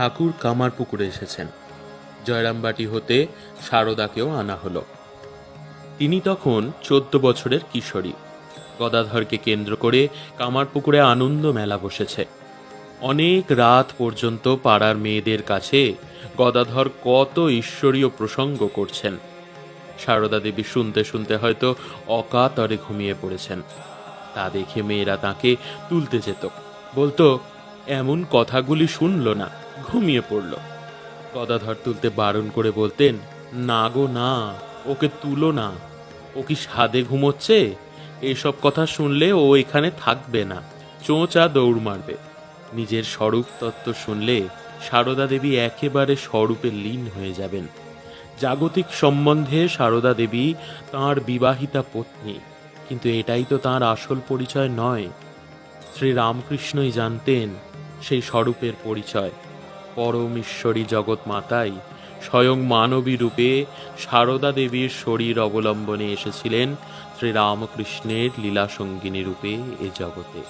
ঠাকুর কামার পুকুরে এসেছেন। জয়রামবাটি হতে সারদাকেও আনা হলো। তিনি তখন চোদ্দ বছরের কিশোরী। গদাধরকে কেন্দ্র করে কামারপুকুরে আনন্দ মেলা বসেছে। অনেক রাত পর্যন্ত পাড়ার মেয়েদের কাছে গদাধর কত ঈশ্বরীয় প্রসঙ্গ করছেন। সারদা দেবী শুনতে শুনতে হয়তো অকাতরে ঘুমিয়ে পড়েছেন। তা দেখে মেয়েরা তাকে তুলতে যেত। বলতো, এমন কথাগুলি শুনল না। ঘুমিয়ে পড়ল। গদাধর তুলতে বারণ করে বলতেন, না গো, না, ওকে তুলো না। ও কি সাদে ঘুমোচ্ছে? এসব কথা শুনলে ও এখানে থাকবে না। চোঁচা দৌড় মারবে। নিজের স্বরূপ তত্ত্ব শুনলে সারদা দেবী একেবারে স্বরূপে লীন হয়ে যাবেন। জাগতিক সম্বন্ধে সারদা দেবী তাঁর বিবাহিতা পত্নী, কিন্তু এটাই তো তাঁর আসল পরিচয় নয়। শ্রী রামকৃষ্ণই জানতেন সেই স্বরূপের পরিচয়। পরম ঈশ্বরী জগৎ মাতাই স্বয়ং মানবী রূপে সারদা দেবীর শরীর অবলম্বনে এসেছিলেন শ্রীরামকৃষ্ণের লীলা সঙ্গিনী রূপে এ জগতে।